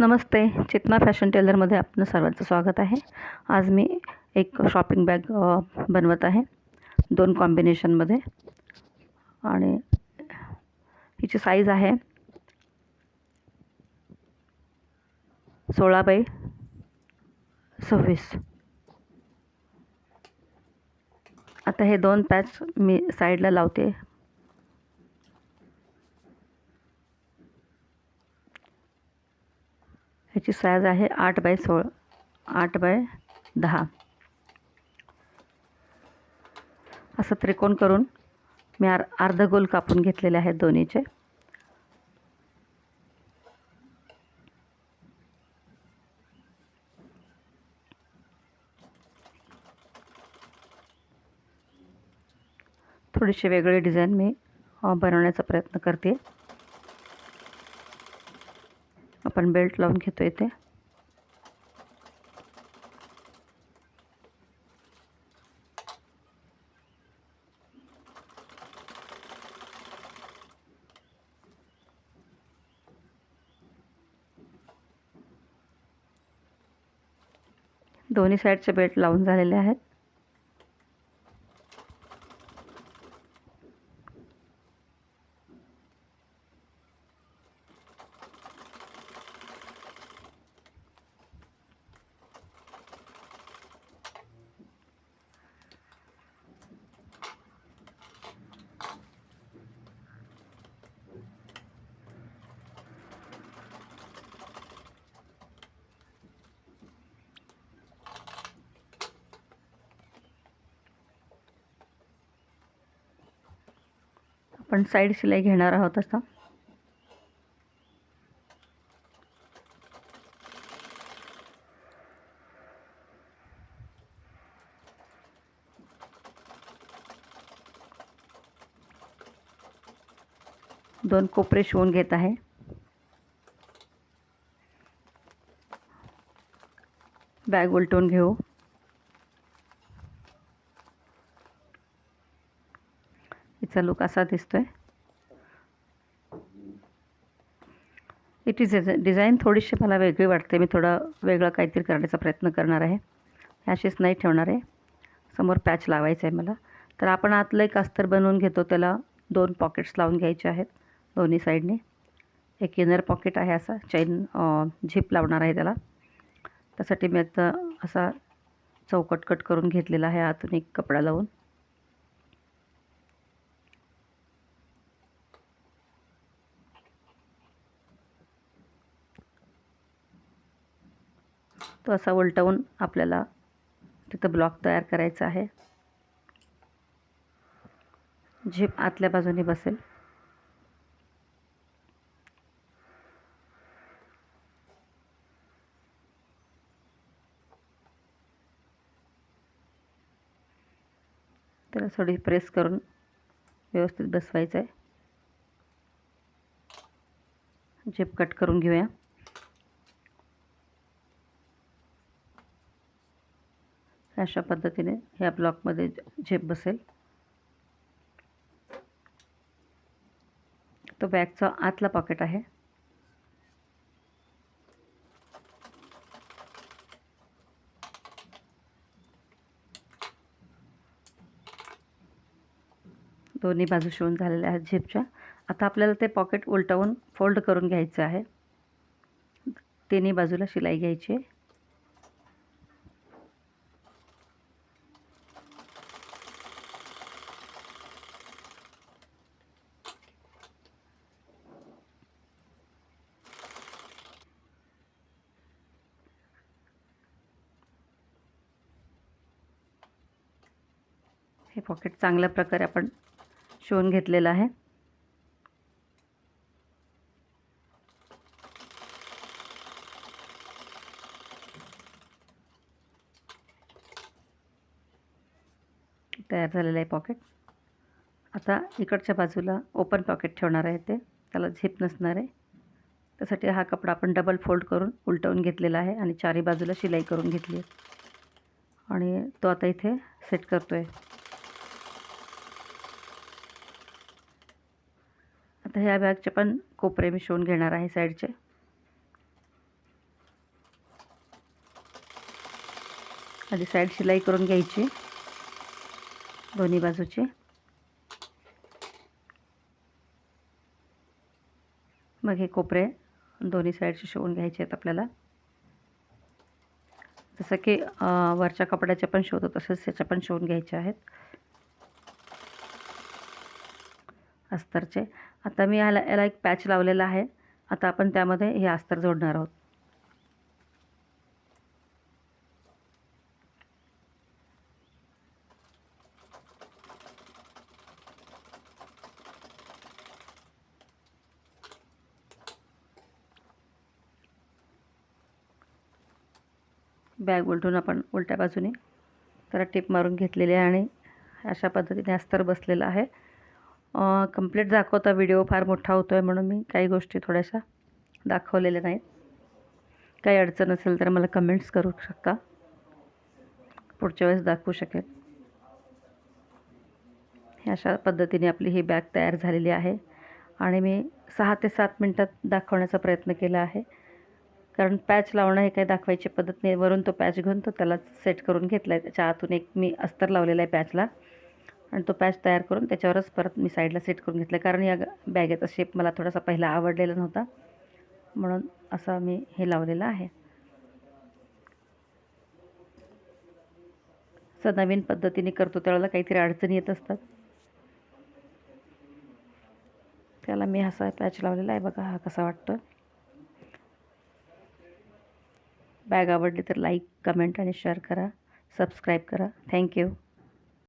नमस्ते चेतना fashion टेलरमध्ये आपलं सर्वांचं स्वागत आहे. आज मी एक शॉपिंग बॅग बनवत आहे. दोन कॉम्बिनेशनमध्ये. आणि हिची साईज आहे सोळा बाय सव्वीस. आता हे दोन पॅच मी साईडला लावते. ह्याची साईज आहे आठ बाय सोळा आठ बाय दहा. असं त्रिकोण करून मी आर अर्ध गोल कापून घेतलेले आहेत दोन्हीचे. थोडीशी वेगळी डिझाईन मी बनवण्याचा प्रयत्न करते. आपण बेल्ट लावून घेतो इथे. दोन्ही साईडचे बेल्ट लावून झालेले आहेत. आपण साईड शिलाई घेणार आहोत आता दोन कोपरे शिवून घेत आहे. बॅग उलटून घेऊ. तिचा लुक असा दिसतोय. इट इज डिझाईन थोडीशी मला वेगळी वाटते. मी थोडं वेगळं काहीतरी करण्याचा प्रयत्न करणार आहे. ॲशेस नाही ठेवणार आहे. समोर पॅच लावायचं आहे मला. तर आपण आतलं एक अस्तर बनवून घेतो. त्याला दोन पॉकेट्स लावून घ्यायचे आहेत दोन्ही साईडने एक इनर पॉकेट आहे असा. चैन झिप लावणार आहे त्याला. त्यासाठी मी आता असा चौकट कट करून घेतलेला आहे आतून एक कपडा लावून. तो असा उलटवून आपल्याला तिथं ब्लॉक तयार करायचा आहे. झिप आतल्या बाजूने बसेल. त्याला थोडी प्रेस करून व्यवस्थित बसवायचं आहे झिप कट करून घेऊया. अशा पद्धतीने ह्या ब्लॉकमध्ये झेप बसेल. तो बॅगचा आतला पॉकेट आहे. दोन्ही बाजू शिवून झालेल्या आहेत झेपच्या. आता आपल्याला ते पॉकेट उलटवून फोल्ड करून घ्यायचं आहे. तिन्ही बाजूला शिलाई घ्यायची आहे. हे पॉकेट चांगल्या प्रकारे आपण शिवून घेतलेलं आहे. तयार झालेलं आहे पॉकेट आता इकडच्या बाजूला ओपन पॉकेट ठेवणार आहे ते. त्याला झिप नसणार आहे. त्यासाठी हा कपडा आपण डबल फोल्ड करून उलटवून घेतलेला आहे आणि चारी बाजूला शिलाई करून घेतली आहे. आणि तो आता इथे सेट करतो आहे आता ह्या बॅगचे पण कोपरे मी शिवून घेणार आहे साईडचे. आधी साईड शिलाई करून घ्यायची. दोन्ही बाजूची. मग हे कोपरे दोन्ही साईडचे शिवून घ्यायचे आहेत आपल्याला. जसं की वरच्या कपड्याचे पण शिवतो तसेच त्याचे पण शिवून घ्यायचे आहेत. अस्तरचे. आता मी ह्याला याला एक पॅच लावलेला आहे. आता आपण त्यामध्ये हे अस्तर जोडणार आहोत. बॅग उलटून आपण उलट्या बाजूने त्याला टिप मारून घेतलेली आहे आणि अशा पद्धतीने अस्तर बसलेलं आहे. कंप्लीट दाखवता व्हिडिओ फार मोठा होतो आहे म्हणून मी काही गोष्टी थोड्याशा दाखवलेल्या नाहीत. काही अडचण असेल तर मला कमेंट्स करू शकता. पुढच्या वेळेस दाखवू शकेल. अशा पद्धतीने आपली ही बॅग तयार झालेली आहे. आणि मी सहा ते सात मिनटात दाखवण्याचा प्रयत्न केला आहे. कारण पॅच लावणं हे काही दाखवायची पद्धत नाही. वरून तो पॅच घेऊन तो त्याला सेट करून घेतला आहे त्याच्या आतून एक मी अस्तर लावलेला आहे पॅचला आणि तो पॅच तयार करून त्याच्यावरच परत मी साईडला सेट करून घेतला. कारण या बॅगेचा शेप मला थोडासा पहिला आवडलेला नव्हता. म्हणून असा मी हे लावलेलं आहे. असं नवीन पद्धतीने करतो त्यावेळेला काहीतरी अडचणी येत असतात. त्याला मी असा पॅच लावलेला आहे. बघा हा कसा वाटतो बॅग आवडली तर लाईक कमेंट आणि शेअर करा. सबस्क्राईब करा. Thank you